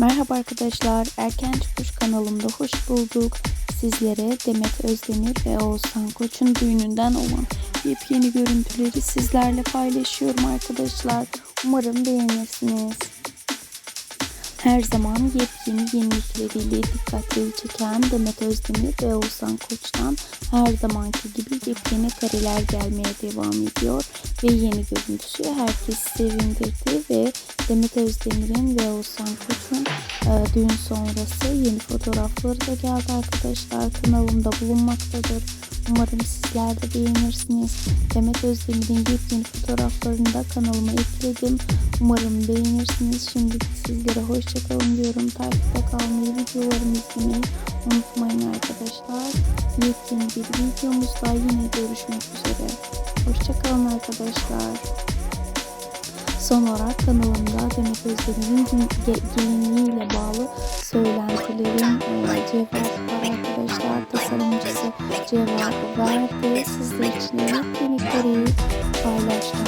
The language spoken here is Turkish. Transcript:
Merhaba arkadaşlar, Erken Çıkış kanalımda hoş bulduk. Sizlere Demet Özdemir ve Oğuzhan Koç'un düğününden olan yepyeni görüntüleri sizlerle paylaşıyorum arkadaşlar. Umarım beğenirsiniz. Her zaman yepyeni yenilikleriyle dikkatleri çeken Demet Özdemir ve Oğuzhan Koç'tan her zamanki gibi yepyeni kareler gelmeye devam ediyor ve yeni görüntüsü herkesi sevindirdi ve Demet Özdemir'in ve Oğuzhan Koç'un e, düğün sonrası yeni fotoğrafları da geldi arkadaşlar kanalımda bulunmaktadır. Umarım sizler de beğenirsiniz. Demet Özdemir'in yepyeni fotoğraflarını da kanalıma ekledim. Umarım beğenirsiniz. Şimdi sizlere hoşçakalın diyorum. Takipte kalmayı, videolarımı izlemeyi unutmayın arkadaşlar. Yepyeni bir videomuzda yine görüşmek üzere. Hoşçakalın arkadaşlar. Son olarak kanalımda Demet Özdemir'in ge- gelinliğiyle bağlı söylentilerin e, cevabı var arkadaşlar. Tasarımcısı cevabı verdi. Sizler için kareyi paylaştım